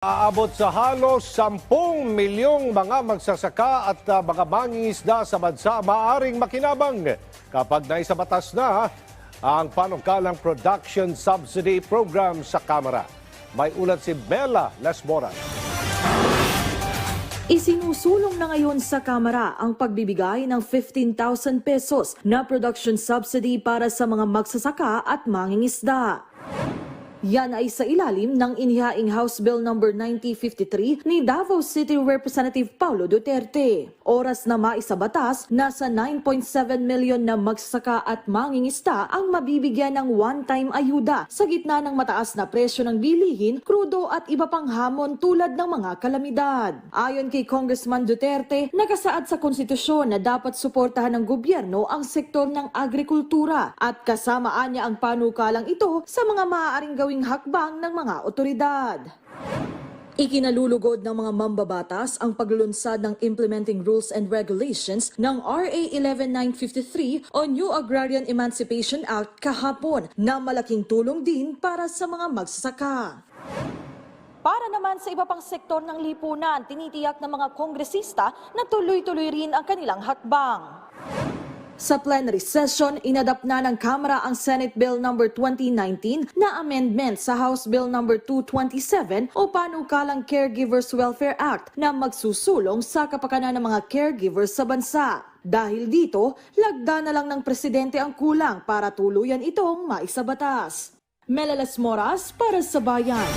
Aabot sa halos 10 milyong mga magsasaka at uh, mga mangingisda sa bansa maaring makinabang kapag naisabatas na ang panukalang Production Subsidy Program sa Kamara. May ulat si Bella Lesmora. Isinusulong na ngayon sa Kamara ang pagbibigay ng 15,000 pesos na production subsidy para sa mga magsasaka at mangingisda. Yan ay sa ilalim ng inihaing House Bill No. 9053 ni Davao City Representative Paulo Duterte. Oras na maisabatas, nasa 9.7 milyon na magsasaka at mangingista ang mabibigyan ng one-time ayuda sa gitna ng mataas na presyo ng bilihin, krudo at iba pang hamon tulad ng mga kalamidad. Ayon kay Congressman Duterte, nakasaad sa konstitusyon na dapat suportahan ng gobyerno ang sektor ng agrikultura at kasamaan niya ang panukalang ito sa mga maaaring gawing hakbang ng mga otoridad. Ikinalulugod ng mga mambabatas ang paglulunsad ng Implementing Rules and Regulations ng RA 11953 o New Agrarian Emancipation Act kahapon na malaking tulong din para sa mga magsasaka. Para naman sa iba pang sektor ng lipunan, tinitiyak ng mga kongresista na tuloy-tuloy rin ang kanilang hakbang. Sa plenary session, inadapt na ng Kamara ang Senate Bill No. 2019 na amendment sa House Bill No. 227 o panukalang Caregivers Welfare Act na magsusulong sa kapakanan ng mga caregivers sa bansa. Dahil dito, lagda na lang ng presidente ang kulang para tuluyan itong maisabatas. Melalas Moras para sa Bayan.